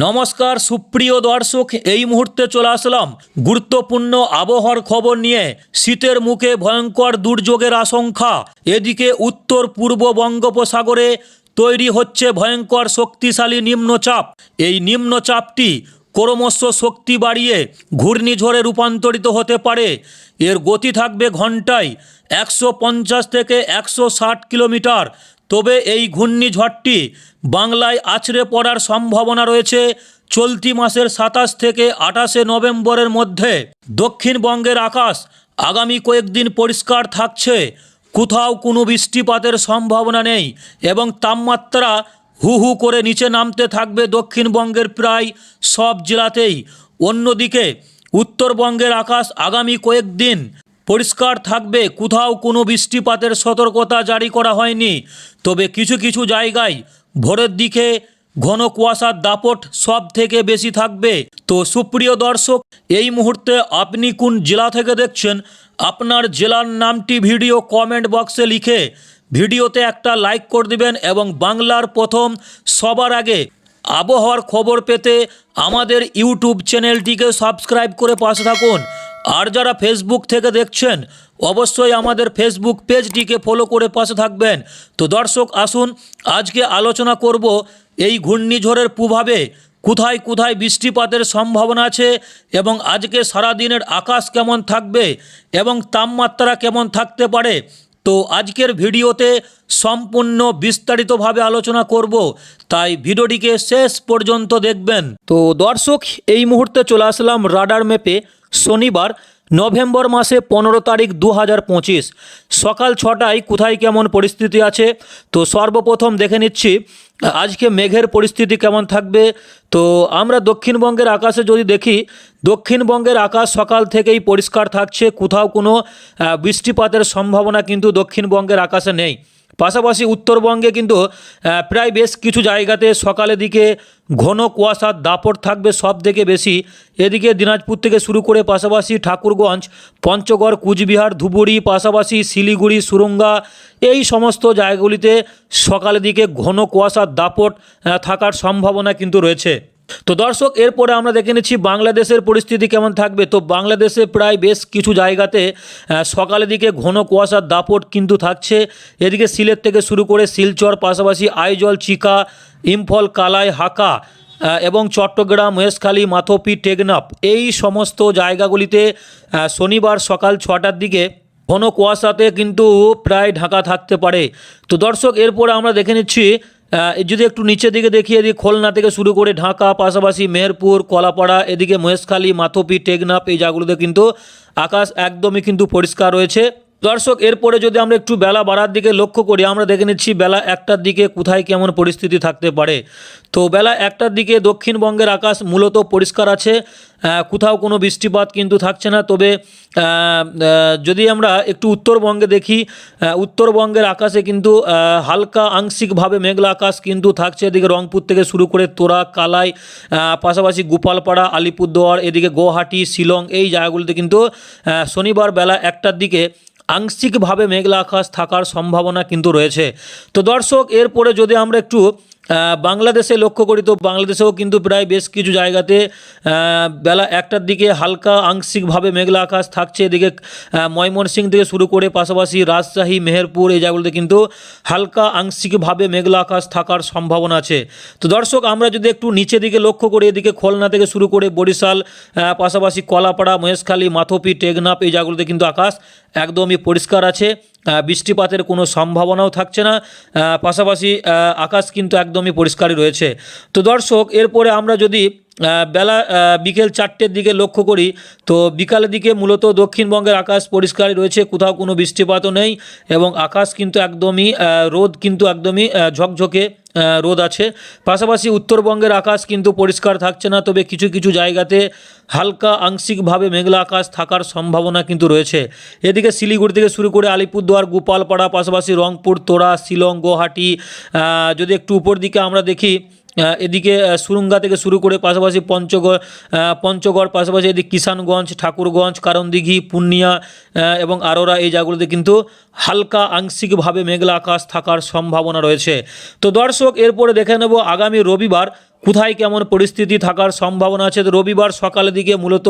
নমস্কার, সুপ্রিয় দর্শক, এই মুহূর্তে চলে আসলাম গুরুত্বপূর্ণ আবহাওয়ার খবর নিয়ে। শীতের মুখে ভয়ঙ্কর দুর্যোগের আশঙ্কা। এদিকে উত্তর পূর্ব বঙ্গোপসাগরে তৈরি হচ্ছে ভয়ঙ্কর শক্তিশালী নিম্নচাপ। এই নিম্নচাপটি ক্রমশ শক্তি বাড়িয়ে ঘূর্ণিঝড়ে রূপান্তরিত হতে পারে। এর গতি থাকবে ঘন্টায় একশো পঞ্চাশ থেকে একশো ষাট কিলোমিটার। তবে এই ঘূর্ণিঝড়টি বাংলায় আছড়ে পড়ার সম্ভাবনা রয়েছে চলতি মাসের সাতাশ থেকে আঠাশে নভেম্বরের মধ্যে। দক্ষিণবঙ্গের আকাশ আগামী কয়েকদিন পরিষ্কার থাকছে, কোথাও কোনো বৃষ্টিপাতের সম্ভাবনা নেই এবং তাপমাত্রা হু হু করে নিচে নামতে থাকবে দক্ষিণবঙ্গের প্রায় সব জেলাতেই। অন্যদিকে, উত্তরবঙ্গের আকাশ আগামী কয়েকদিন পরিষ্কার থাকবে, কোথাও কোনো বৃষ্টিপাতের সতর্কতা জারি করা হয়নি। তবে কিছু কিছু জায়গায় ভোরের দিকে ঘন কুয়াশার দাপট সব থেকে বেশি থাকবে। তো সুপ্রিয় দর্শক, এই মুহূর্তে আপনি কোন জেলা থেকে দেখছেন, আপনার জেলার নামটি ভিডিও কমেন্ট বক্সে লিখে ভিডিওতে একটা লাইক করে দিবেন এবং বাংলার প্রথম সবার আগে আবহাওয়ার খবর পেতে আমাদের ইউটিউব চ্যানেলটিকে সাবস্ক্রাইব করে পাশে থাকুন। আর যারা ফেসবুক থেকে দেখছেন, অবশ্যই আমাদের ফেসবুক পেজটিকে ফলো করে পাশে থাকবেন। তো দর্শক, আসুন, আজকে আলোচনা করব এই ঘূর্ণিঝড়ের প্রভাবে কোথায় কোথায় বৃষ্টিপাতের সম্ভাবনা আছে এবং আজকে সারা দিনের আকাশ কেমন থাকবে এবং তাপমাত্রা কেমন থাকতে পারে। তো আজকের ভিডিওতে সম্পূর্ণ বিস্তারিতভাবে আলোচনা করব, তাই ভিডিওটিকে শেষ পর্যন্ত দেখবেন। তো দর্শক, এই মুহূর্তে চলে আসলাম রাডার ম্যাপে। শনিবার, নভেম্বর মাসে পনেরো তারিখ দু হাজার পঁচিশ। সকাল ছটায় কোথায় কেমন পরিস্থিতি আছে? তো সর্বপ্রথম দেখে নিচ্ছি, আজকে মেঘের পরিস্থিতি কেমন থাকবে? তো আমরা দক্ষিণবঙ্গের আকাশে যদি দেখি, দক্ষিণবঙ্গের আকাশ সকাল থেকেই পরিষ্কার থাকছে, কোথাও কোনো বৃষ্টিপাতের সম্ভাবনা কিন্তু দক্ষিণবঙ্গের আকাশে নেই। পাশাপাশি উত্তরবঙ্গে কিন্তু প্রায় বেশ কিছু জায়গাতে সকালের দিকে ঘন কুয়াশার দাপট থাকবে সব থেকে বেশি। এদিকে দিনাজপুর থেকে শুরু করে পাশাপাশি ঠাকুরগঞ্জ, পঞ্চগড়, কুচবিহার ধুবুরি পাশাপাশি শিলিগুড়ি, সুরঙ্গা, এই সমস্ত জায়গাগুলিতে সকালের দিকে ঘন কুয়াশার দাপট থাকার সম্ভাবনা কিন্তু রয়েছে। তো দর্শক, এরপরে আমরা দেখে নিচ্ছি বাংলাদেশের পরিস্থিতি কেমন থাকবে। তো বাংলাদেশে প্রায় বেশ কিছু জায়গাতে সকালের দিকে ঘন কুয়াশার দাপট কিন্তু থাকছে। এদিকে সিলেট থেকে শুরু করে শিলচর, পাশাপাশি আইজল, চিকা, ইম্ফল, কালাই, হাকা এবং চট্টগ্রাম মহেশখালী মাথোপি, টেকনাফ এই সমস্ত জায়গাগুলিতে শনিবার সকাল ছটার দিকে ঘন কুয়াশাতে কিন্তু প্রায় ঢাকা থাকতে পারে। তো দর্শক, এরপরে আমরা দেখে নিচ্ছি যদি একটু নিচের দিকে দেখি এদিকে খোলনা থেকে শুরু করে ঢাকা, পাশাপাশি মেহেরপুর, কলাপাড়া, এদিকে মহেশখালী, মাথপি, টেকনাফ, এই জায়গাগুলোতে কিন্তু আকাশ একদমই কিন্তু পরিষ্কার রয়েছে। দর্শক, এরপরে যদি আমরা একটু বেলা বাড়ার দিকে লক্ষ্য করি, আমরা দেখে নিচ্ছি বেলা একটার দিকে কোথায় কেমন পরিস্থিতি থাকতে পারে। তো বেলা একটার দিকে দক্ষিণবঙ্গের আকাশ মূলত পরিষ্কার আছে কোথাও কোনো বৃষ্টিপাত কিন্তু থাকছে না। তবে যদি আমরা একটু উত্তরবঙ্গে দেখি উত্তরবঙ্গের আকাশে কিন্তু হালকা আংশিকভাবে মেঘলা আকাশ কিন্তু থাকছে। এদিকে রংপুর থেকে শুরু করে তোরা, কালাই পাশাপাশি গোপালপাড়া, আলিপুরদুয়ার, এদিকে গুয়াহাটি, শিলং এই জায়গাগুলিতে কিন্তু শনিবার বেলা একটার দিকে আংশিকভাবে মেঘলা আকাশ থাকার সম্ভাবনা কিন্তু রয়েছে। তো দর্শক এরপরে যদি আমরা একটু বাংলাদেশে লক্ষ্য করি তো বাংলাদেশেও কিন্তু প্রায় বেশ কিছু জায়গাতে বেলা একটার দিকে হালকা আংশিকভাবে মেঘলা আকাশ থাকছে। এদিকে আহ, ময়মনসিংহ থেকে শুরু করে পাশাপাশি রাজশাহী মেহেরপুর এই জায়গাগুলোতে কিন্তু হালকা আংশিকভাবে মেঘলা আকাশ থাকার সম্ভাবনা আছে। তো দর্শক আমরা যদি একটু নিচে দিকে লক্ষ্য করি এদিকে খুলনা থেকে শুরু করে বরিশাল পাশাপাশি কলাপাড়া মহেশখালী মাথপি টেকনাফ এই জায়গাগুলোতে কিন্তু আকাশ একদমই পরিষ্কার আছে। বৃষ্টিপাতের কোনো সম্ভাবনাও থাকছে না। পাশাপাশি আকাশ কিন্তু একদমই পরিষ্কারই রয়েছে। তো দর্শক, এরপরে আমরা যদি বেলা বিকেল চারটের দিকে লক্ষ্য করি, তো বিকালের দিকে মূলত দক্ষিণবঙ্গের আকাশ পরিষ্কারই রয়েছে, কোথাও কোনো বৃষ্টিপাতও নেই এবং আকাশ কিন্তু একদমই রোদ কিন্তু একদমই ঝকঝকে রোদ আছে। পাশাপাশি উত্তরবঙ্গের আকাশ কিন্তু পরিষ্কার থাকছে না, তবে কিছু কিছু জায়গাতে হালকা আংশিকভাবে মেঘলা আকাশ থাকার সম্ভাবনা কিন্তু রয়েছে। এদিকে শিলিগুড়ি থেকে শুরু করে আলিপুরদুয়ার, গোপালপাড়া, পাশাপাশি রংপুর, তোড়া, শিলং গুয়াহাটি যদি একটু উপর দিকে আমরা দেখি এদিকে সুরুঙ্গা থেকে শুরু করে পাশাপাশি পঞ্চগড় পঞ্চগড়, পাশাপাশি এদিকে কিষানগঞ্জ, ঠাকুরগঞ্জ, কারণদিঘি, পূর্ণিয়া এবং আরোরা এই জায়গাগুলোতে কিন্তু হালকা আংশিকভাবে মেঘলা আকাশ থাকার সম্ভাবনা রয়েছে। তো দর্শক, এরপরে দেখে নেব আগামী রবিবার কোথায় কেমন পরিস্থিতি থাকার সম্ভাবনা আছে। তো রবিবার সকালের দিকে মূলত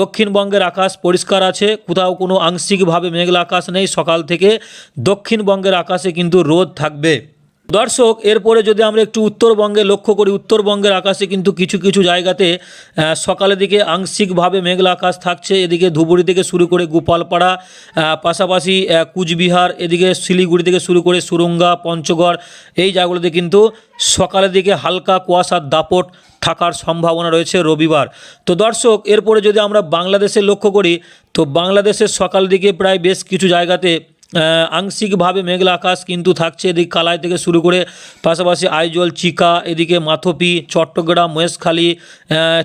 দক্ষিণবঙ্গের আকাশ পরিষ্কার আছে, কোথাও কোনো আংশিকভাবে মেঘলা আকাশ নেই। সকাল থেকে দক্ষিণবঙ্গের আকাশে কিন্তু রোদ থাকবে। দর্শক, এরপরে যদি আমরা একটু উত্তরবঙ্গে লক্ষ্য করি, উত্তরবঙ্গের আকাশে কিন্তু কিছু কিছু জায়গাতে সকালের দিকে আংশিকভাবে মেঘলা আকাশ থাকছে। এদিকে ধুবুরি থেকে শুরু করে গোপালপাড়া পাশাপাশি কুচবিহার, এদিকে শিলিগুড়ি থেকে শুরু করে সুরঙ্গা, পঞ্চগড়, এই জায়গাগুলোতে কিন্তু সকালের দিকে হালকা কুয়াশার দাপট থাকার সম্ভাবনা রয়েছে রবিবার। তো দর্শক, এরপরে যদি আমরা বাংলাদেশে লক্ষ্য করি, তো বাংলাদেশের সকাল দিকে প্রায় বেশ কিছু জায়গাতে আংশিকভাবে মেঘলা আকাশ কিন্তু থাকছে। এদিকে কালাই থেকে শুরু করে পাশাপাশি আইজল, চিকা, এদিকে মাথপি, চট্টগ্রাম, মহেশখালী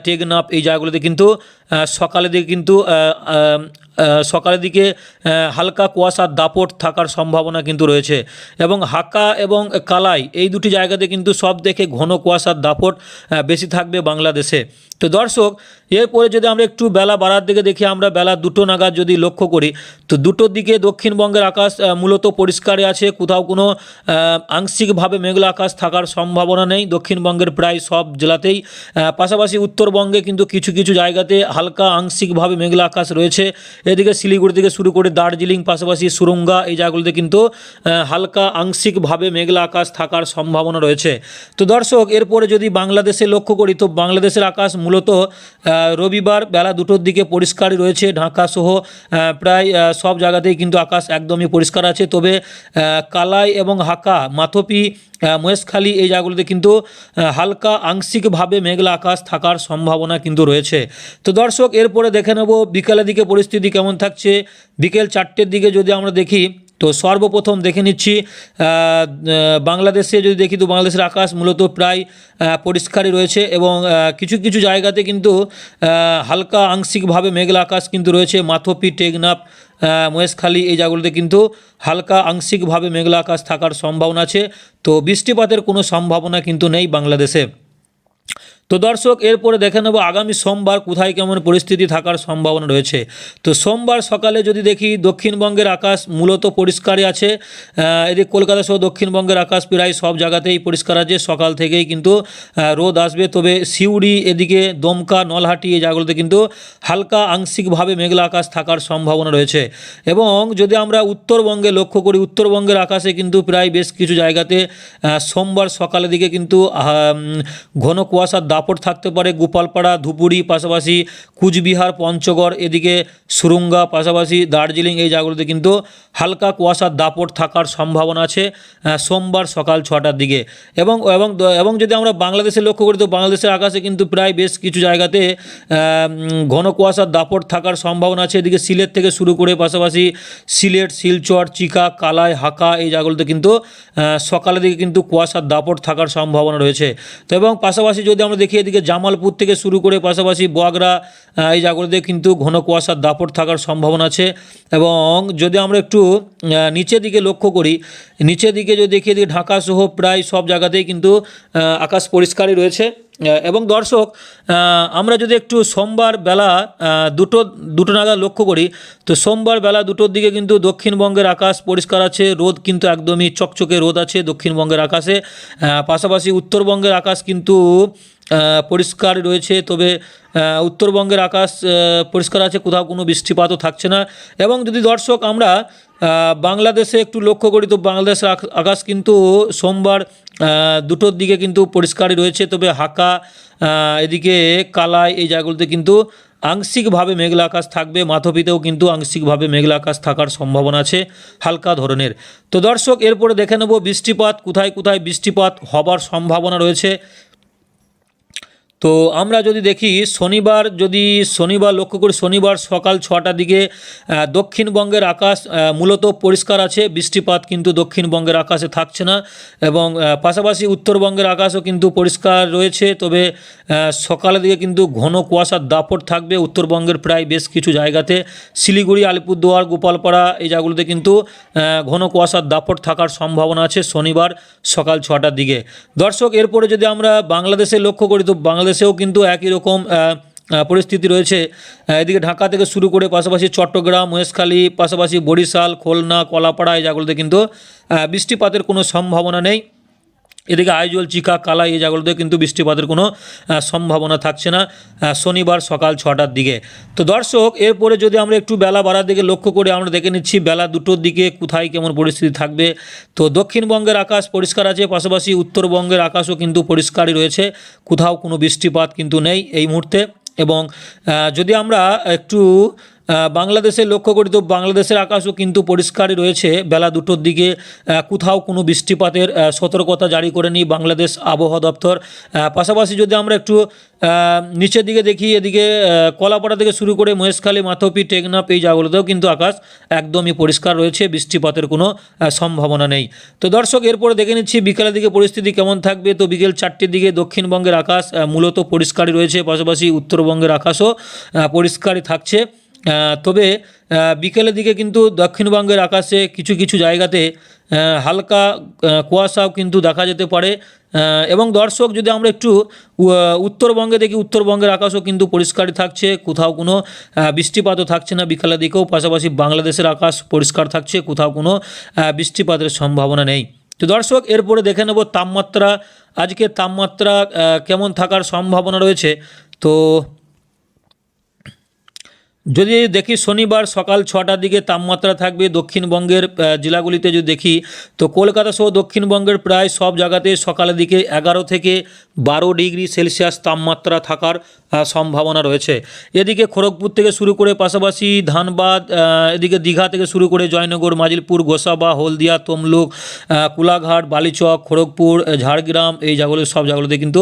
টেকনাফ এই জায়গাগুলোতে কিন্তু সকালের দিকে কিন্তু সকালের দিকে হালকা কুয়াশার দাপট থাকার সম্ভাবনা কিন্তু রয়েছে। এবং হাকা এবং কালাই এই দুটি জায়গাতে কিন্তু সব দেখে ঘন কুয়াশার দাপট বেশি থাকবে বাংলাদেশে। তো দর্শক, এরপরে যদি আমরা একটু বেলা বাড়ার দিকে দেখি, আমরা বেলা দুটো নাগাদ যদি লক্ষ্য করি, তো দুটোর দিকে দক্ষিণবঙ্গের আকাশ মূলত পরিষ্কারে আছে, কোথাও কোনো আংশিকভাবে মেঘলা আকাশ থাকার সম্ভাবনা নেই। দক্ষিণবঙ্গের প্রায় সব জেলাতেই পাশাপাশি উত্তরবঙ্গে কিন্তু কিছু কিছু জায়গাতে হালকা আংশিকভাবে মেঘলা আকাশ রয়েছে। এদিকে শিলিগুড়ি থেকে শুরু করে দার্জিলিং, পাশাপাশি সুরঙ্গা, এই জায়গাগুলিতে কিন্তু হালকা আংশিকভাবে মেঘলা আকাশ থাকার সম্ভাবনা রয়েছে। তো দর্শক, এরপরে যদি বাংলাদেশে লক্ষ্য করি, তো বাংলাদেশের আকাশ মূলত রবিবার বেলা দুটোর দিকে পরিষ্কারই রয়েছে। ঢাকা সহ প্রায় সব জায়গাতেই কিন্তু আকাশ একদমই পরিষ্কার আছে। তবে কালাই এবং হাকা, মাথপি মহেশখালী এই জায়গাগুলোতে কিন্তু হালকা আংশিকভাবে মেঘলা আকাশ থাকার সম্ভাবনা কিন্তু রয়েছে। তো দর্শক এরপরে দেখে নেব বিকেলের দিকে পরিস্থিতি কেমন থাকছে। বিকেল চারটের দিকে যদি আমরা দেখি, তো সর্বপ্রথম দেখে নিচ্ছি বাংলাদেশে যদি দেখি, তো বাংলাদেশের আকাশ মূলত প্রায় পরিষ্কারই রয়েছে এবং কিছু কিছু জায়গাতে কিন্তু হালকা আংশিকভাবে মেঘলা আকাশ কিন্তু রয়েছে। মাথপি, টেকনাফ মহেশখালী, এই জায়গাগুলোতে কিন্তু হালকা আংশিকভাবে মেঘলা আকাশ থাকার সম্ভাবনা আছে। তো বৃষ্টিপাতের কোনো সম্ভাবনা কিন্তু নেই বাংলাদেশে। তো দর্শক, এরপরে দেখে নেব আগামী সোমবার কোথায় কেমন পরিস্থিতি থাকার সম্ভাবনা রয়েছে। তো সোমবার সকালে যদি দেখি দক্ষিণবঙ্গের আকাশ মূলত পরিষ্কারই আছে এদিকে কলকাতা সহ দক্ষিণবঙ্গের আকাশ প্রায় সব জায়গাতেই পরিষ্কার আছে। সকাল থেকেই কিন্তু রোদ আসবে। তবে সিউড়ি এদিকে দমকা, নলহাটি এই জায়গাগুলোতে কিন্তু হালকা আংশিকভাবে মেঘলা আকাশ থাকার সম্ভাবনা রয়েছে। এবং যদি আমরা উত্তরবঙ্গে লক্ষ্য করি, উত্তরবঙ্গের আকাশে কিন্তু প্রায় বেশ কিছু জায়গাতে সোমবার সকালের দিকে কিন্তু ঘন কুয়াশার দাপট থাকতে পারে গোপালপাড়া ধুপুরি পাশাপাশি কুচবিহার, পঞ্চগড়, এদিকে সুরঙ্গা, পাশাপাশি দার্জিলিং, এই জায়গাগুলোতে কিন্তু হালকা কুয়াশার দাপট থাকার সম্ভাবনা আছে সোমবার সকাল ছটার দিকে। এবং এবং এবং যদি আমরা বাংলাদেশে লক্ষ্য করি, তো বাংলাদেশের আকাশে কিন্তু প্রায় বেশ কিছু জায়গাতে ঘন কুয়াশার দাপট থাকার সম্ভাবনা আছে। এদিকে সিলেট থেকে শুরু করে পাশাপাশি সিলেট, শিলচর, চিকা, কালাই, হাকা, এই জায়গাগুলোতে কিন্তু সকালের দিকে কিন্তু কুয়াশার দাপট থাকার সম্ভাবনা রয়েছে। তো এবং পাশাপাশি যদি আমরা দেখি এদিকে জামালপুর থেকে শুরু করে পাশাপাশি আহ, এই জায়গাগুলোতে কিন্তু ঘন কুয়াশার দাপট থাকার সম্ভাবনা আছে। এবং যদি আমরা একটু নিচের দিকে লক্ষ্য করি নিচের দিকে যদি দেখি এদিকে ঢাকা সহ প্রায় সব জায়গাতেই কিন্তু আকাশ পরিষ্কারই রয়েছে। এবং দর্শক আমরা যদি একটু সোমবার বেলা দুটো দুটো নাগাদ লক্ষ্য করি তো সোমবার বেলা দুটোর দিকে কিন্তু দক্ষিণবঙ্গের আকাশ পরিষ্কার আছে রোদ কিন্তু একদমই চকচকে রোদ আছে দক্ষিণবঙ্গের আকাশে। পাশাপাশি উত্তরবঙ্গের আকাশ কিন্তু পরিষ্কার রয়েছে, তবে উত্তরবঙ্গের আকাশ পরিষ্কার আছে, কোথাও কোনো বৃষ্টিপাতও থাকছে না। এবং যদি দর্শক আমরা বাংলাদেশে একটু লক্ষ্য করি, তো বাংলাদেশের আকাশ কিন্তু সোমবার দুটোর দিকে কিন্তু পরিষ্কারই রয়েছে, তবে হাকা এদিকে কালাই, এই জায়গাগুলোতে কিন্তু আংশিকভাবে মেঘলা আকাশ থাকবে মাথপিতেও কিন্তু আংশিকভাবে মেঘলা আকাশ থাকার সম্ভাবনা আছে, হালকা ধরনের। তো দর্শক, এরপরে দেখে নেব বৃষ্টিপাত, কোথায় কোথায় বৃষ্টিপাত হবার সম্ভাবনা রয়েছে। তো আমরা যদি দেখি শনিবার, যদি শনিবার, লক্ষ্য করি শনিবার সকাল ছটার দিকে দক্ষিণবঙ্গের আকাশ মূলত পরিষ্কার আছে, বৃষ্টিপাত কিন্তু দক্ষিণবঙ্গের আকাশে থাকছে না এবং পাশাপাশি উত্তরবঙ্গের আকাশও কিন্তু পরিষ্কার রয়েছে, তবে সকালের দিকে কিন্তু ঘন কুয়াশার দাপট থাকবে উত্তরবঙ্গের প্রায় বেশ কিছু জায়গাতে। শিলিগুড়ি, আলিপুরদুয়ার, গোপালপাড়া এই জায়গাগুলোতে কিন্তু ঘন কুয়াশার দাপট থাকার সম্ভাবনা আছে শনিবার সকাল ছটার দিকে। দর্শক, এরপরে যদি আমরা বাংলাদেশে লক্ষ্য করি, তো বাংলাদেশেও কিন্তু একই রকম পরিস্থিতি রয়েছে। এদিকে ঢাকা থেকে শুরু করে পাশাপাশি চট্টগ্রাম, মহেশখালী, পাশাপাশি বরিশাল, খুলনা, কলাপাড়া, এই জায়গাগুলোতে কিন্তু বৃষ্টিপাতের কোনো সম্ভাবনা নেই। এদিকে আইজল চিকা কালা এই জায়গাগুলোতে কিন্তু বৃষ্টিপাতের কোনো সম্ভাবনা থাকছে না শনিবার সকাল ছটার দিকে। তো দর্শক, এরপরে যদি আমরা একটু বেলা বাড়ার দিকে লক্ষ্য করে আমরা দেখে নিচ্ছি বেলা দুটোর দিকে কোথায় কেমন পরিস্থিতি থাকবে। তো দক্ষিণবঙ্গের আকাশ পরিষ্কার আছে, পাশাপাশি উত্তরবঙ্গের আকাশও কিন্তু পরিষ্কারই রয়েছে, কোথাও কোনো বৃষ্টিপাত কিন্তু নেই এই মুহূর্তে। এবং যদি আমরা একটু বাংলাদেশে লক্ষ্য করি তো বাংলাদেশের আকাশও কিন্তু পরিষ্কারই রয়েছে। বেলা দুটোর দিকে কোথাও কোনো বৃষ্টিপাতের সতর্কতা জারি করেনি বাংলাদেশ আবহাওয়া দপ্তর। পাশাপাশি যদি আমরা একটু নিচের দিকে দেখি, এদিকে কলাপাড়া থেকে শুরু করে মহেশখালী, মাথপি টেকনাপ এই জায়গাগুলোতেও কিন্তু আকাশ একদমই পরিষ্কার রয়েছে, বৃষ্টিপাতের কোনো সম্ভাবনা নেই। তো দর্শক, এরপরে দেখে নিচ্ছি বিকেলের দিকে পরিস্থিতি কেমন থাকবে। তো বিকেল চারটের দিকে দক্ষিণবঙ্গের আকাশ মূলত পরিষ্কারই রয়েছে, পাশাপাশি উত্তরবঙ্গের আকাশও পরিষ্কারই থাকছে। তবে বিকেলের দিকে কিন্তু দক্ষিণবঙ্গের আকাশে কিছু কিছু জায়গাতে হালকা কুয়াশাও কিন্তু দেখা যেতে পারে। এবং দর্শক যদি আমরা একটু উত্তরবঙ্গে দেখি, উত্তরবঙ্গের আকাশও কিন্তু পরিষ্কারই থাকছে, কোথাও কোনো বৃষ্টিপাতও থাকছে না বিকালের দিকেও, পাশাপাশি বাংলাদেশের আকাশ পরিষ্কার থাকছে, কোথাও কোনো বৃষ্টিপাতের সম্ভাবনা নেই। তো দর্শক, এরপরে দেখে নেব তাপমাত্রা। আজকে তাপমাত্রা কেমন থাকার সম্ভাবনা রয়েছে? তো যদি দেখি শনিবার সকাল ছটার দিকে তাপমাত্রা থাকবে দক্ষিণবঙ্গের জেলাগুলিতে যদি দেখি, তো কলকাতা সহ দক্ষিণবঙ্গের প্রায় সব জায়গাতে সকালের দিকে এগারো থেকে বারো ডিগ্রি সেলসিয়াস তাপমাত্রা থাকার সম্ভাবনা রয়েছে। এদিকে খড়গপুর থেকে শুরু করে পাশাপাশি ধানবাদ এদিকে দীঘা থেকে শুরু করে জয়নগর, মাজিলপুর, গোসাবা, হলদিয়া, তমলুক কুলাঘাট, বালিচক, খড়গপুর, ঝাড়গ্রাম, এই জায়গাগুলো সব জায়গাগুলোতে কিন্তু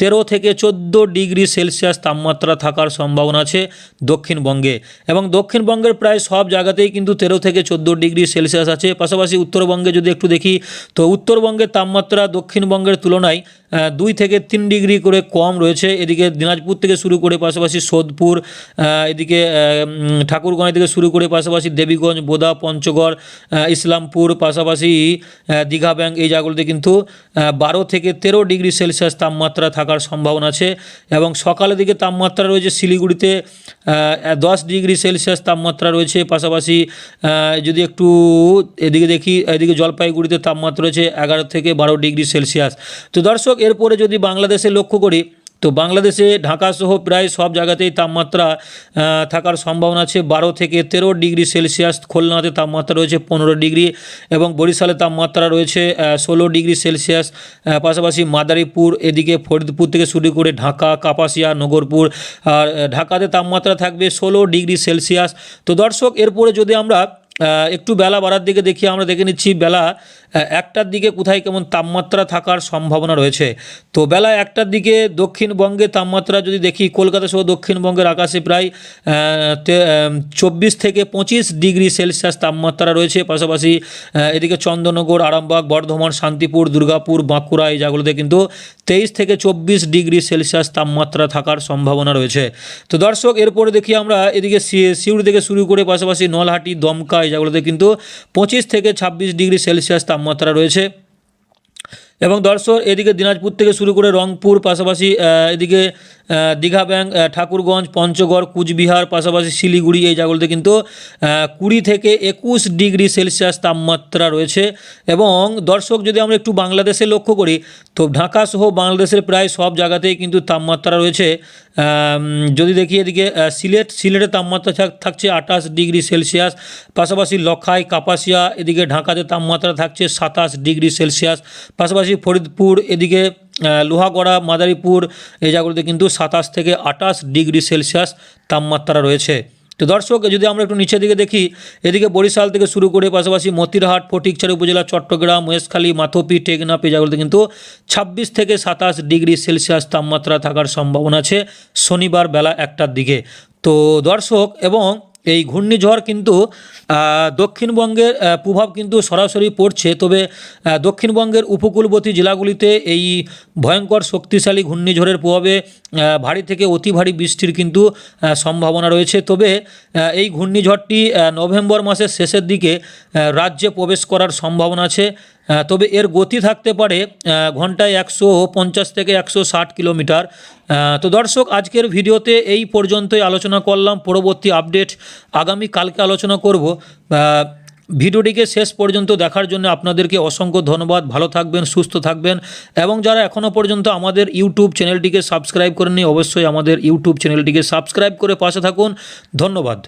তেরো থেকে চোদ্দ ডিগ্রি সেলসিয়াস তাপমাত্রা থাকার সম্ভাবনা আছে দক্ষিণবঙ্গে। এবং দক্ষিণবঙ্গের প্রায় সব জায়গাতেই কিন্তু তেরো থেকে চোদ্দ ডিগ্রি সেলসিয়াস আছে। পাশাপাশি উত্তরবঙ্গে যদি একটু দেখি, তো উত্তরবঙ্গের তাপমাত্রা দক্ষিণবঙ্গের তুলনায় দুই থেকে তিন ডিগ্রি করে কম রয়েছে। এদিকে দিনাজপুর থেকে শুরু করে পাশাপাশি সোদপুর এদিকে ঠাকুরগাঁও থেকে শুরু করে পাশাপাশি দেবীগঞ্জ, বোদা, পঞ্চগড় ইসলামপুর, পাশাপাশি দীঘা ব্যাংক এই জায়গাগুলোতে কিন্তু বারো থেকে তেরো ডিগ্রি সেলসিয়াস তাপমাত্রা থাকার সম্ভাবনা আছে এবং সকালের দিকে তাপমাত্রা রয়েছে শিলিগুড়িতে দশ ডিগ্রি সেলসিয়াস তাপমাত্রা রয়েছে। পাশাপাশি যদি একটু এদিকে দেখি, এদিকে জলপাইগুড়িতে তাপমাত্রা রয়েছে এগারো থেকে বারো ডিগ্রি সেলসিয়াস। তো দর্শক এরপরে যদি বাংলাদেশে লক্ষ্য করি, তো বাংলাদেশে ঢাকা সহ প্রায় সব জায়গাতেই তাপমাত্রা থাকার সম্ভাবনা আছে। বারো থেকে তেরো ডিগ্রি সেলসিয়াস খুলনাতে তাপমাত্রা রয়েছে পনেরো ডিগ্রি এবং বরিশালে তাপমাত্রা রয়েছে ষোলো ডিগ্রি সেলসিয়াস। পাশাপাশি মাদারীপুর, এদিকে ফরিদপুর থেকে শুরু করে ঢাকা, কাপাসিয়া, নগরপুর, আর ঢাকাতে তাপমাত্রা থাকবে ষোলো ডিগ্রি সেলসিয়াস। তো দর্শক, এরপরে যদি আমরা একটু বেলা বাড়ার দিকে দেখি, আমরা দেখে নিচ্ছি বেলা একটার দিকে কোথায় কেমন তাপমাত্রা থাকার সম্ভাবনা রয়েছে। তো বেলা একটার দিকে দক্ষিণবঙ্গে তাপমাত্রা যদি দেখি, কলকাতা সহ দক্ষিণবঙ্গের আকাশে প্রায় চব্বিশ থেকে পঁচিশ ডিগ্রি সেলসিয়াস তাপমাত্রা রয়েছে। পাশাপাশি এদিকে চন্দননগর, আরামবাগ, বর্ধমান, শান্তিপুর, দুর্গাপুর, বাঁকুড়া, এই জায়গাগুলোতে কিন্তু তেইশ থেকে চব্বিশ ডিগ্রি সেলসিয়াস তাপমাত্রা থাকার সম্ভাবনা রয়েছে। তো দর্শক, এরপরে দেখি আমরা এদিকে সিউড়ি থেকে শুরু করে পাশাপাশি নলহাটি, দমকা জায়গাগুলোতে কিন্তু পঁচিশ থেকে ছাব্বিশ ডিগ্রি সেলসিয়াস তাপমাত্রা রয়েছে। এবং দর্শক, এদিকে দিনাজপুর থেকে শুরু করে রংপুর পাশাপাশি এদিকে দীঘা ব্যাংক ঠাকুরগঞ্জ, পঞ্চগড়, কুচবিহার, পাশাপাশি শিলিগুড়ি, এই জায়গাগুলোতে কিন্তু কুড়ি থেকে একুশ ডিগ্রি সেলসিয়াস তাপমাত্রা রয়েছে। এবং দর্শক, যদি আমরা একটু বাংলাদেশে লক্ষ্য করি, তো ঢাকা সহ বাংলাদেশের প্রায় সব জায়গাতেই কিন্তু তাপমাত্রা রয়েছে। যদি দেখি এদিকে সিলেট সিলেটের তাপমাত্রা থাকছে আঠাশ ডিগ্রি সেলসিয়াস। পাশাপাশি লখাই, কাপাসিয়া, এদিকে ঢাকাতে তাপমাত্রা থাকছে সাতাশ ডিগ্রি সেলসিয়াস। পাশাপাশি ফরিদপুর, এদিকে লোহাগড়া, মাদারীপুর, এই জায়গাগুলোতে কিন্তু সাতাশ থেকে আঠাশ ডিগ্রি সেলসিয়াস তাপমাত্রা রয়েছে। তো দর্শক, যদি আমরা একটু নিচের দিকে দেখি, এদিকে বরিশাল থেকে শুরু করে পাশাপাশি মতিরহাট, ফটিকছড়ি উপজেলা, চট্টগ্রাম মহেশখালী মাথপি টেকনাপ এই জায়গাগুলোতে কিন্তু ছাব্বিশ থেকে সাতাশ ডিগ্রি সেলসিয়াস তাপমাত্রা থাকার সম্ভাবনা আছে শনিবার বেলা একটার দিকে। তো দর্শক, এবং এই ঘূর্ণিঝড় কিন্তু দক্ষিণবঙ্গের প্রভাব কিন্তু সরাসরি পড়ছে। তবে দক্ষিণবঙ্গের উপকূলবর্তী জেলাগুলিতে এই ভয়ঙ্কর শক্তিশালী ঘূর্ণিঝড়ের প্রভাবে ভারী থেকে অতি ভারী বৃষ্টির কিন্তু সম্ভাবনা রয়েছে। তবে এই ঘূর্ণিঝড়টি নভেম্বর মাসের শেষের দিকে রাজ্যে প্রবেশ করার সম্ভাবনা আছে। তবে এর গতি থাকতে পারে ঘন্টায় একশো পঞ্চাশ থেকে একশো ষাট কিলোমিটার। তো দর্শক, আজকের ভিডিওতে এই পর্যন্তই আলোচনা করলাম। পরবর্তী আপডেট আগামী কালকে আলোচনা করব। ভিডিওটিকে শেষ পর্যন্ত দেখার জন্য আপনাদেরকে অসংখ্য ধন্যবাদ। ভালো থাকবেন, সুস্থ থাকবেন এবং যারা এখনও পর্যন্ত আমাদের ইউটিউব চ্যানেলটিকে সাবস্ক্রাইব করেননি, অবশ্যই আমাদের ইউটিউব চ্যানেলটিকে সাবস্ক্রাইব করে পাশে থাকুন। ধন্যবাদ।